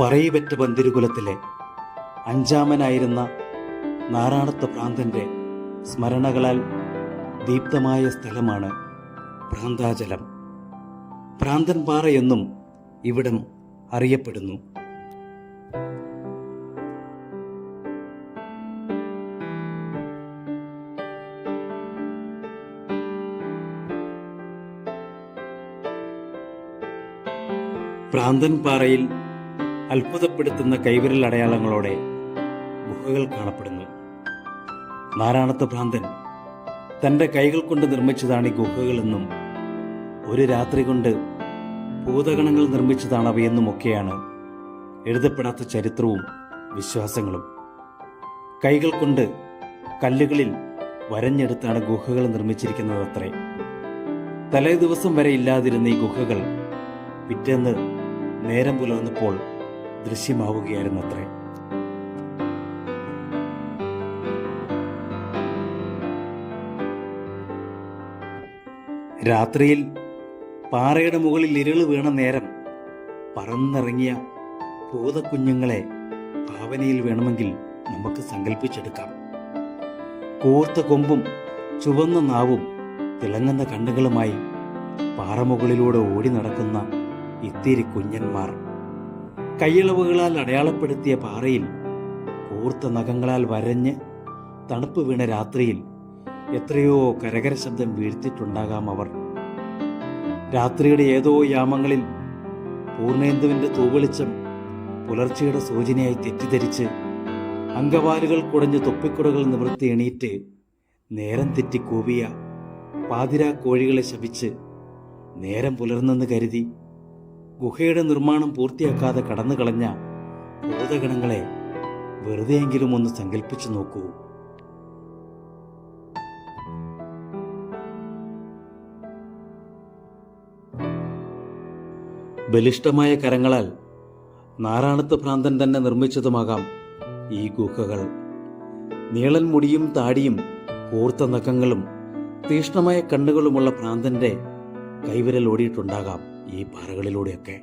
പറയിപെറ്റ പന്തിരുകുലത്തിലെ അഞ്ചാമനായിരുന്ന നാറാണത്ത് പ്രാന്തന്റെ സ്മരണകളാൽ ദീപ്തമായ സ്ഥലമാണ് പ്രാന്താചലം. പ്രാന്തൻ എന്നും ഇവിടം അറിയപ്പെടുന്നു. പ്രാന്തൻ പാറയിൽ അത്ഭുതപ്പെടുത്തുന്ന കൈവിരൽ അടയാളങ്ങളോടെ ഗുഹകൾ കാണപ്പെടുന്നു. നാരായണത്ത് ഭ്രാന്തൻ തന്റെ കൈകൾ കൊണ്ട് നിർമ്മിച്ചതാണ് ഈ ഗുഹകളെന്നും ഒരു രാത്രി കൊണ്ട് ഭൂതഗണങ്ങൾ നിർമ്മിച്ചതാണ് അവയെന്നുമൊക്കെയാണ് എഴുതപ്പെടാത്ത ചരിത്രവും വിശ്വാസങ്ങളും. കൈകൾ കൊണ്ട് കല്ലുകളിൽ വരഞ്ഞെടുത്താണ് ഗുഹകൾ നിർമ്മിച്ചിരിക്കുന്നത് അത്രേ. തലേ ദിവസം വരെ ഇല്ലാതിരുന്ന ഈ ഗുഹകൾ പിറ്റേന്ന് നേരം പുലർന്നപ്പോൾ ദൃശ്യമാവുകയായിരുന്നത്രേ. രാത്രിയിൽ പാറയുടെ മുകളിൽ ഇരുൾ വീണ നേരം പറന്നിറങ്ങിയ ഭൂതക്കുഞ്ഞുങ്ങളെ ഭാവനയിൽ വേണമെങ്കിൽ നമുക്ക് സങ്കല്പിച്ചെടുക്കാം കൂർത്ത കൊമ്പും ചുവന്ന നാവും തിളങ്ങുന്ന കണ്ണുകളുമായി പാറമുകളിലൂടെ ഓടി നടക്കുന്ന ഇത്തിരി കുഞ്ഞന്മാർ കയ്യളവുകളാൽ അടയാളപ്പെടുത്തിയ പാറയിൽ കൂർത്ത നഖങ്ങളാൽ വരഞ്ഞ് തണുപ്പ് വീണ രാത്രിയിൽ എത്രയോ കരകര ശബ്ദം വീഴ്ത്തിയിട്ടുണ്ടാകാം അവർ. രാത്രിയുടെ ഏതോ യാമങ്ങളിൽ പൂർണേന്ദുവിന്റെ തൂവെളിച്ചം പുലർച്ചയുടെ സൂചനയായി തെറ്റിദ്ധരിച്ച് അങ്കവാലുകൾ കുടഞ്ഞ് തൊപ്പിക്കുടകൾ നിവൃത്തി എണീറ്റ് നേരം തെറ്റി കൂവിയ പാതിരാ കോഴികളെ ശപിച്ച് നേരം പുലർന്നെന്ന് കരുതി ഗുഹയുടെ നിർമ്മാണം പൂർത്തിയാക്കാതെ കടന്നു കളഞ്ഞ ഭൂതഗണങ്ങളെ വെറുതെയെങ്കിലും ഒന്ന് സങ്കല്പിച്ചു നോക്കൂ. ബലിഷ്ടമായ കരങ്ങളാൽ നാരായണത്ത് ഭ്രാന്തൻ തന്നെ നിർമ്മിച്ചതുമാകാം ഈ ഗുഹകൾ. നീളൻ മുടിയും താടിയും കൂർത്ത നഖങ്ങളും തീക്ഷ്ണമായ കണ്ണുകളുമുള്ള ഭ്രാന്തന്റെ കൈവിരൽ ഓടിയിട്ടുണ്ടാകാം. ഈ പാറകളിലൂടെയൊക്കെ.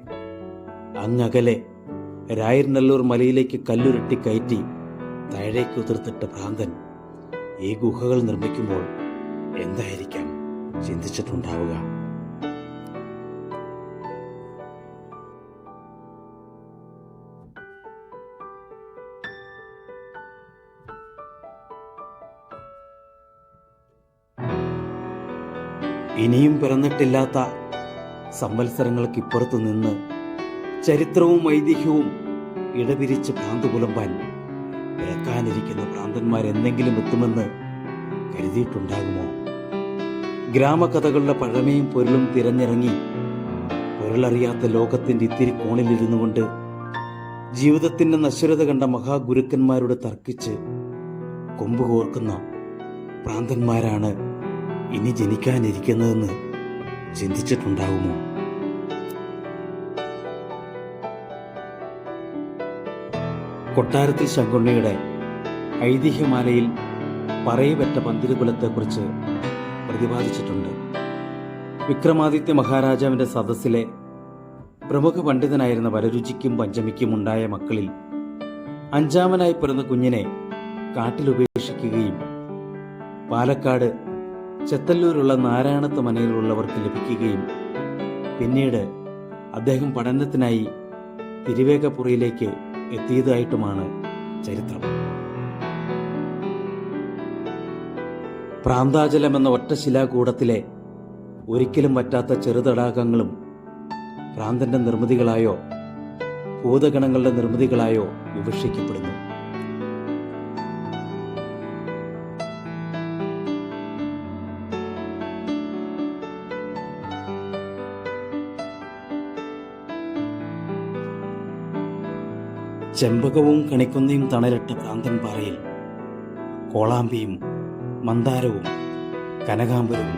അങ്ങകലെ രായർനല്ലൂർ മലയിലേക്ക് കല്ലുരുട്ടി കയറ്റി താഴേക്ക് ഉതിർത്തിട്ട ഭ്രാന്തൻ ഈ ഗുഹകൾ നിർമ്മിക്കുമ്പോൾ എന്തായിരിക്കാം ചിന്തിച്ചിട്ടുണ്ടാവുക? ഇനിയും പിറന്നിട്ടില്ലാത്ത സംവത്സരങ്ങൾക്കിപ്പുറത്തു നിന്ന് ചരിത്രവും ഐതിഹ്യവും ഇടപിരിച്ച് ഭ്രാന്ത് പുലമ്പാൻ പിറക്കാനിരിക്കുന്ന ഭ്രാന്തന്മാരെന്തെങ്കിലും എത്തുമെന്ന് കരുതിയിട്ടുണ്ടാകുമോ? ഗ്രാമകഥകളുടെ പഴമയും പൊരുളും തിരഞ്ഞിറങ്ങി പൊരുളറിയാത്ത ലോകത്തിന്റെ ഇത്തിരി കോണിലിരുന്നു കൊണ്ട് ജീവിതത്തിന്റെ നശ്വരത കണ്ട മഹാഗുരുക്കന്മാരോട് തർക്കിച്ച് കൊമ്പുകോർക്കുന്ന ഭ്രാന്തന്മാരാണ് ഇനി ജനിക്കാനിരിക്കുന്നതെന്ന് ചിന്തിച്ചിട്ടുണ്ടാകുമോ കൊട്ടാരത്തിൽ ശങ്കുണ്ണിയുടെ ഐതിഹ്യമാലയിൽ പറയപ്പെട്ട പന്തിരുകുലത്തെക്കുറിച്ച് പ്രതിപാദിച്ചിട്ടുണ്ട്. വിക്രമാദിത്യ മഹാരാജാവിന്റെ സദസ്സിലെ പ്രമുഖ പണ്ഡിതനായിരുന്ന വരരുചിക്കും പഞ്ചമിക്കും ഉണ്ടായ മക്കളിൽ അഞ്ചാമനായി പിറന്ന കുഞ്ഞിനെ കാട്ടിലുപേക്ഷിക്കുകയും പാലക്കാട് ചെത്തല്ലൂരുള്ള നാരായണത്ത് മനയിലുള്ളവർക്ക് ലഭിക്കുകയും പിന്നീട് അദ്ദേഹം പഠനത്തിനായി തിരുവേഗപ്പുറയിലേക്ക് എത്തിയതായിട്ടുമാണ് ചരിത്രം. പ്രാന്താചലം എന്ന ഒറ്റ ശിലാകൂടത്തിലെ ഒരിക്കലും പറ്റാത്ത ചെറുതടാകങ്ങളും പ്രാന്തന്റെ നിർമ്മിതികളായോ ഭൂതഗണങ്ങളുടെ നിർമ്മിതികളായോ വിവക്ഷിക്കപ്പെടുന്നു. ചെമ്പകവും കണിക്കൊന്നയും തണലിട്ട ഭ്രാന്തൻ പാറയിൽ കോളാമ്പിയും മന്ദാരവും കനകാമ്പരവും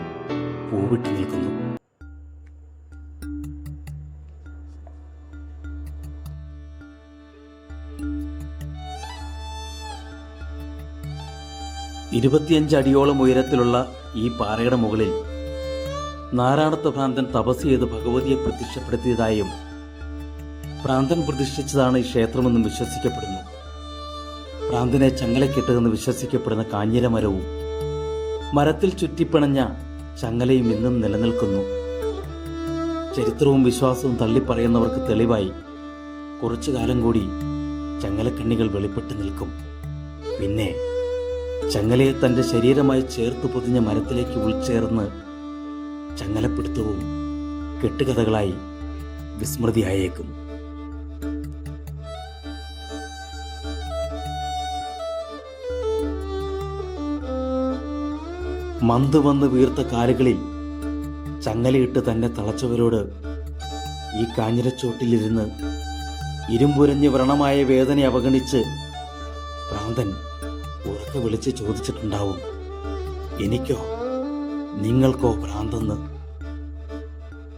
പൂവിട്ട് നിൽക്കുന്നു. ഇരുപത്തിയഞ്ച് അടിയോളം ഉയരത്തിലുള്ള ഈ പാറയുടെ മുകളിൽ നാരായണത്വ ഭ്രാന്തൻ തപസ് ചെയ്ത് ഭഗവതിയെ പ്രത്യക്ഷപ്പെടുത്തിയതായും പ്രാന്തൻ പ്രതിഷ്ഠിച്ചതാണ് ഈ ക്ഷേത്രമെന്നും വിശ്വസിക്കപ്പെടുന്നു. പ്രാന്തനെ ചങ്ങലക്കിട്ടതെന്ന് വിശ്വസിക്കപ്പെടുന്ന കാഞ്ഞിരമരവും മരത്തിൽ ചുറ്റിപ്പിണഞ്ഞ ചങ്ങലയും ഇന്നും നിലനിൽക്കുന്നു. ചരിത്രവും വിശ്വാസവും തള്ളിപ്പറയുന്നവർക്ക് തെളിവായി കുറച്ചു കാലം കൂടി ചങ്ങലക്കണ്ണികൾ വെളിപ്പെട്ട് നിൽക്കും. പിന്നെ ചങ്ങലയെ തന്റെ ശരീരമായി ചേർത്ത് പൊതിഞ്ഞ മരത്തിലേക്ക് ഉൾച്ചേർന്ന് ചങ്ങലപ്പിടുത്തവും കെട്ടുകഥകളായി വിസ്മൃതിയായേക്കും. മന്ത് വന്ന് വീർത്ത കാലുകളിൽ ചങ്ങലയിട്ട് തന്നെ തളച്ചവരോട് ഈ കാഞ്ഞിരച്ചോട്ടിലിരുന്ന് ഇരുമ്പുരഞ്ഞ് വ്രണമായ വേദന അവഗണിച്ച് ഭ്രാന്തൻ ഉറക്കെ വിളിച്ച് ചോദിച്ചിട്ടുണ്ടാവും എനിക്കോ? നിങ്ങൾക്കോ ഭ്രാന്തെന്ന്?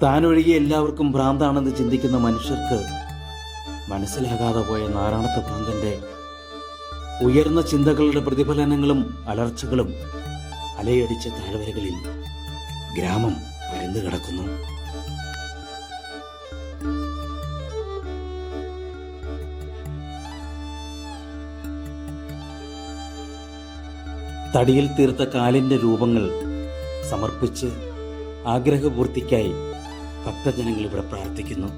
താനൊഴികെ എല്ലാവർക്കും ഭ്രാന്താണെന്ന് ചിന്തിക്കുന്ന മനുഷ്യർക്ക് മനസ്സിലാകാതെ പോയ നാരായണത്തെ ഭ്രാന്തന്റെ ഉയർന്ന ചിന്തകളുടെ പ്രതിഫലനങ്ങളും അലർച്ചകളും അലയടിച്ച താഴ്വരകളിൽ ഗ്രാമം പരന്നു കിടക്കുന്നു. തടിയിൽ തീർത്ത കാലിന്റെ രൂപങ്ങൾ സമർപ്പിച്ച് ആഗ്രഹപൂർത്തിക്കായി ഭക്തജനങ്ങൾ ഇവിടെ പ്രാർത്ഥിക്കുന്നു.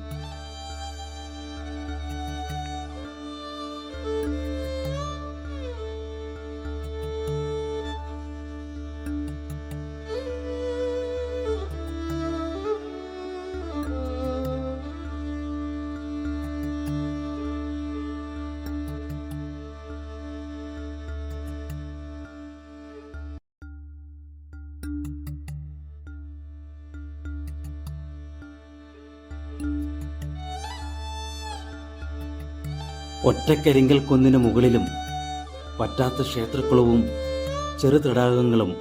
ഒറ്റക്കരിങ്കൽ കുന്നിന് മുകളിലും പറ്റാത്ത ക്ഷേത്രക്കുളവും ചെറു തടാകങ്ങളും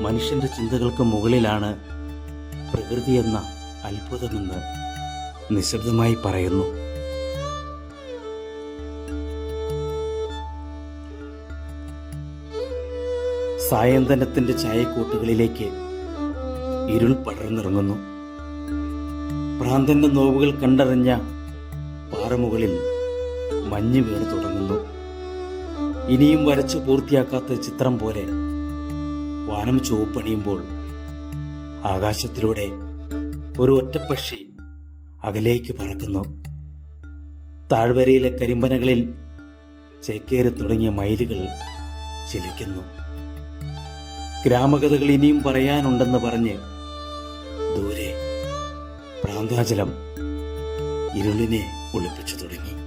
മനുഷ്യന്റെ ചിന്തകൾക്ക് മുകളിലാണ് പ്രകൃതി എന്ന അത്ഭുതമെന്ന് നിശബ്ദമായി പറയുന്നു. സായന്തനത്തിന്റെ ചായക്കൂട്ടുകളിലേക്ക് ഇരുൾ പടർന്നിറങ്ങുന്നു. ഭ്രാന്തന്റെ നോവുകൾ കണ്ടറിഞ്ഞ പാറമുകളിൽ മഞ്ഞ് വീണ് തുടങ്ങുന്നു. ഇനിയും വരച്ചു പൂർത്തിയാക്കാത്ത ചിത്രം പോലെ വാനം ചുവപ്പണിയുമ്പോൾ ആകാശത്തിലൂടെ ഒരു ഒറ്റപ്പക്ഷി അകലേക്ക് പറക്കുന്നു. താഴ്വരയിലെ കരിമ്പനകളിൽ ചേക്കേറി തുടങ്ങിയ മയിലുകൾ ചിലിക്കുന്നു. ഗ്രാമകഥകൾ ഇനിയും പറയാനുണ്ടെന്ന് പറഞ്ഞ് ദൂരെ പ്രാന്താചലം ഇരുളിനെ ഒളിപ്പിച്ചു തുടങ്ങി.